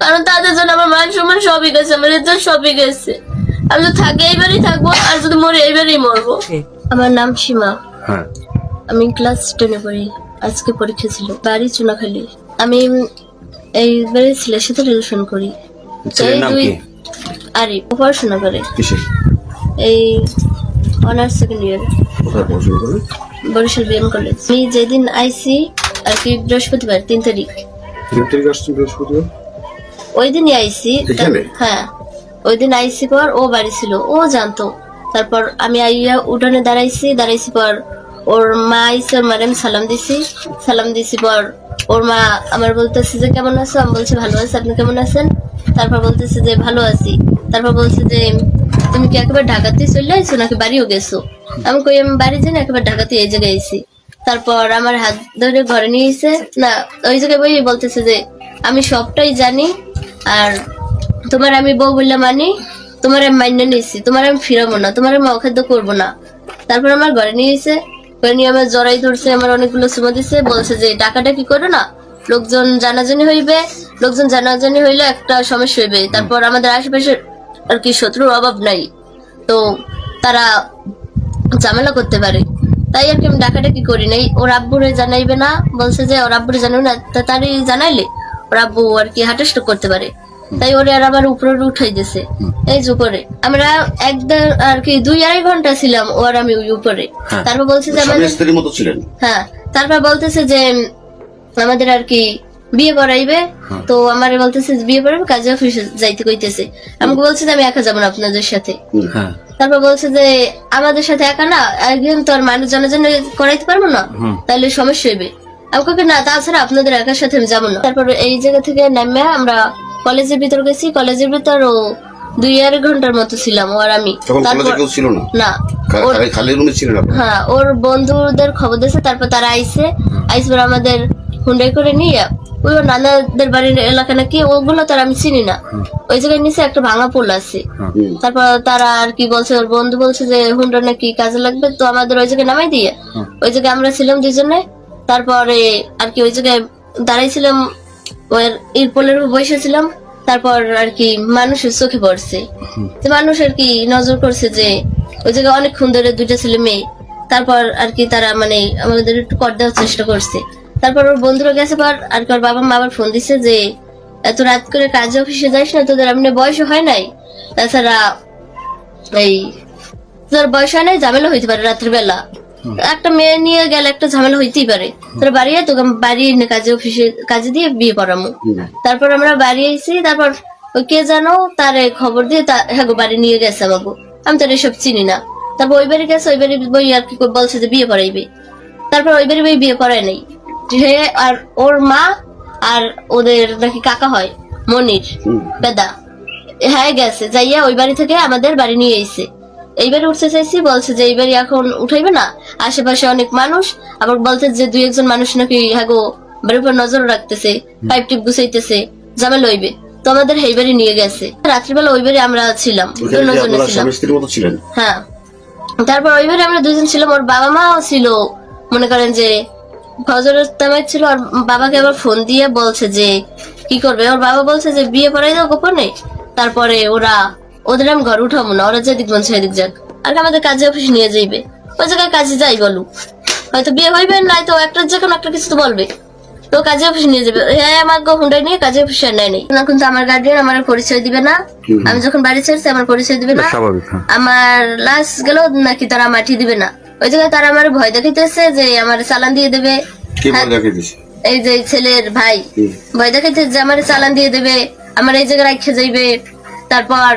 কারণ তাদের জন্য আমার মান সম্মান সবই গেছে আমার ইজ্জত সবই গেছে। আমি তো থাকি এইবারই থাকব আর যদি মরে এইবারই মরবো। আমার নাম সীমা। হ্যাঁ। আমি ক্লাস টেনে পড়ি আজকে পরীক্ষা ছিল বাড়ি চুনাখালি। আমি এইবারে ছেলের সাথে রিলেশন করি। এই দুই আরে ও পড়াশোনা করে। এই honours second year Barishal BM college আমি যেদিন আইসি আর কি বৃহস্পতিবার তিন তারিখ। তিন তারিখ বৃহস্পতিবার? ওই দিনই আইসি হ্যাঁ। ওই দিন আইসি পর ও বাড়ি ছিল ও জানতো। তারপর আমি আইয়া উঠানে দাঁড়াইছি দাঁড়াইছি পর ওর মা আইসে ওর মারে আমি সালাম দিছি। সালাম দিছি পর ওর মা আমার বলতেছে যে কেমন আছো? আমি বলছি ভালো আছি। আপনি কেমন আছেন? তারপর বলতেছে যে ভালো আছি। তারপর বলছে যে তুমি কি একেবারে ঢাকাতে চলে আইছো নাকি বাড়িও গেছো? আমি কই আমি বাড়ি যাই না একেবারে ঢাকাতে এই জায়গায় আইছি। তারপর আমার হাত ধরে ঘরে নিয়ে এসে না ওই জায়গায় বই বলতেছে যে আমি সবটাই জানি আর তোমার আমি বউ বললে মানি তোমার আমি মান্য নিয়েছি তোমার আমি ফিরাবো না তোমার আমি অখাদ্য করব না। তারপর আমার ঘরে নিয়ে এসে ঘরে নিয়ে আমার জড়াই ধরছে আমার অনেকগুলো সুমা দিছে বলছে যে টাকাটা কি করো না? লোকজন জানাজানি হইবে লোকজন জানাজানি হইলে একটা সমস্যা হইবে। তারপর আমাদের আশেপাশে আর কি শত্রুর অভাব নাই। তো তারা ঝামেলা করতে পারে। তাই আর কি আমি ডাকাডাকি করি নাই? ওর আব্বুরে জানাইবে না বলছে যে ওর আব্বুরে জানাবে না। তারই জানাইলে? ওর আব্বু আর কি হাটেস্ট করতে পারে। তাই ওরে আর আবার উপরে উঠাই দিছে এই যে উপরে। আমরা এক আর কি দুই আড়াই ঘণ্টা ছিলাম ও আর আমি ওই উপরে। হ্যাঁ। তারপর বলছে যে আমাদের স্ত্রীর মতো ছিলেন। হ্যাঁ। তারপর বলতেছে যে আমাদের আর কি বিয়ে পড়াইবে তো আমার বলতেছে যে বিয়ে পড়াইবে কাজে অফিসে যাইতে কইতেছে। আমাকে বলছে যে আমি একা যাব না আপনাদের সাথে। হ্যাঁ। তারপর বলছে যে আমাদের সাথে একা না একদিন তো আর মানুষ জনজন করাইতে পারব না? তাহলে সমস্যা হইবে। আমাকে না তাছাড়া আপনাদের একার সাথে আমি যাব না। তারপর এই জায়গা থেকে নামে আমরা কলেজের ভিতর গেছি। কলেজের ভিতর ও দুই আড়াই ঘণ্টার মতো ছিলাম ও আর আমি। তারপর ছিল না? না ওর খালি- খালি রুমে ছিলেন আপনি হ্যাঁ ওর বন্ধুদের খবর দিয়েছে তারপর তারা আইসে আইসে পর আমাদের হুন্ডাই করে নিয়ে ওই ওর নানাদের বাড়ির এলাকা নাকি ওগুলো তার আমি চিনি না। ওই জায়গায় নিচে একটা ভাঙা পোল আছে। তারপর তারা আর কি বলছে ওর বন্ধু বলছে যে হুন্ডা নাকি কাজে লাগবে? তো আমাদের ওই জায়গায় নামাই দিয়ে ওই জায়গায় আমরা ছিলাম দুজনে। তারপরে আর কি ওই জায়গায় দাঁড়াইছিলাম ওই ইর পোলের উপর বসেছিলাম তারপর আর কি মানুষের চোখে পড়ছে। যে মানুষ আর কি নজর করছে যে ওই জায়গায় অনেকক্ষণ ধরে দুইটা ছেলে মেয়ে তারপর আর কি তারা মানে আমাদের একটু কর দেওয়ার চেষ্টা করছে। তারপর ওর বন্ধুরা গেছে পর আর কি ওর বাবা মা আবার ফোন দিছে যে এত রাত করে কাজে অফিসে যাইস না তোদের এমনি বয়স হয় নাই? তাছাড়া এই তোর বয়স হয় নাই? ঝামেলা হইতে পারে রাত্রে বেলা একটা মেয়ে নিয়ে গেলে একটা ঝামেলা হইতেই পারে। তোর বাড়ি আয়, তোকে বাড়ি এনে কাজে অফিসে কাজে দিয়ে বিয়ে পড়ামো। তারপর আমরা বাড়ি আইছি তারপর ওই কে জানো তারে খবর দিয়ে তা হ্যাঁ বাড়ি নিয়ে গেছে আমাকে। আমি তো এসব চিনি না। তারপর ওই বাড়ি গেছে ওই বাড়ি বই আর কি বলছে যে বিয়ে পড়াইবে। তারপর ওই বাড়ি বই বিয়ে পড়ায় নাই। যে আর ওর মা আর ওদের নাকি কাকা হয় মনির বেদা। হ্যাঁ গেছে যাইয়া ওই বাড়ি থেকে আমাদের বাড়ি নিয়ে এসে এইবারে উঠতে চাইছি বলছে যে এইবারে এখন উঠাইবে না। আশেপাশে অনেক মানুষ আবার বলছে যে দুই একজন মানুষ নাকি হ্যাঁ গো বাড়ির উপর নজর রাখতেছে পাইপ টিপ গুছাইতেছে জামে লইবে। তো আমাদের এইবারে নিয়ে গেছে। রাত্রিবেলা ওই বাড়ি আমরা ছিলাম দুজনে হ্যাঁ। তারপর ওইবারে আমরা দুজন ছিলাম ওর বাবা মাও ছিল। মনে করেন যে ফজরের তামাক ছিল আর বাবাকে আবার ফোন দিয়ে বলছে যে কি করবে? ওর বাবা বলছে যে বিয়ে পড়াই দাও গোপনে। তারপরে ওরা ওদের আমি ঘর উঠাবো না ওরা যেদিক মন সেদিক যাক। আর আমাদের কাজে অফিস নিয়ে যাইবে। ওই জায়গায় কাজে যাই বলু। হয়তো বিয়ে হইবে নাই তো একটা যে কোনো একটা কিছু তো বলবে। তো কাজে অফিস নিয়ে যাবে। হ্যাঁ আমার হুন্ডাই নিয়ে কাজে অফিস আর নেয় নেই। না কিন্তু আমার গার্ডিয়ান আমার পরিচয় দিবে না। আমি যখন বাড়ি ছেড়েছি আমার পরিচয় দিবে না। হ্যাঁ। আমার লাশ গেল নাকি তারা মাটি দিবে না। ওই জায়গায় তারা আমার ভয় দেখাইতেছে যে আমার চালান দিয়ে দেবে। হ্যাঁ। এই যে ছেলের ভাই। ভয় দেখাইতেছে যে আমার চালান দিয়ে দেবে। আমার এই জায়গায় রাখে যাইবে। তারপর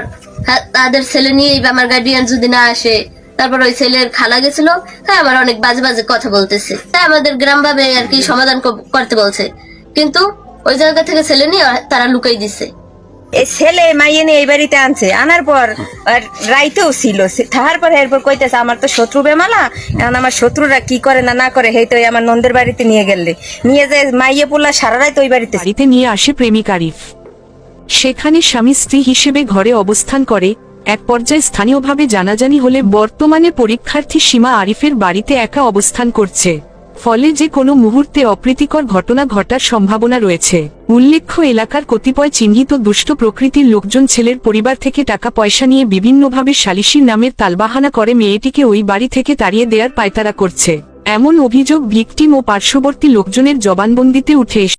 তাদের ছেলে নিয়ে আমার গার্ডিয়ান যদি না আসে তারপর ওই ছেলের খালা গেছিল হ্যাঁ আমার অনেক বাজে বাজে কথা বলতেছে। হ্যাঁ আমাদের গ্রাম ভাবে আর কি সমাধান করতে বলছে। কিন্তু ওই জায়গা থেকে ছেলে নিয়ে তারা লুকাই দিছে। এই ছেলে মাইয়ে নিয়ে এই বাড়িতে আনছে। আনার পর আর রাইতেও ছিল। তাহার পর এরপর কইতেছে আমার তো শত্রু বেমালা। এখন আমার শত্রুরা কি করে না না করে হেই তো আমার নন্দের বাড়িতে নিয়ে গেলে। নিয়ে যে মাইয়ে পোলা সারা রাত ওই বাড়িতে বাড়িতে নিয়ে আসে প্রেমিক আরিফ। সেখানে স্বামী স্ত্রী হিসেবে ঘরে অবস্থান করে, এক পর্যায়ে স্থানীয়ভাবে জানাজানি হলে বর্তমানে পরীক্ষার্থী সীমা আরিফের বাড়িতে একা অবস্থান করছে। ফলে যে কোনো মুহূর্তে অপ্রীতিকর ঘটনা ঘটার সম্ভাবনা রয়েছে। উল্লেখ্য, এলাকার কতিপয় চিহ্নিত দুষ্ট প্রকৃতির লোকজন ছেলের পরিবার থেকে টাকা পয়সা নিয়ে বিভিন্নভাবে সালিশির নামের তালবাহানা করে মেয়েটিকে ওই বাড়ি থেকে তাড়িয়ে দেওয়ার পায়তারা করছে। এমন অভিযোগ ভিকটিম ও পার্শ্ববর্তী লোকজনের জবানবন্দিতে উঠে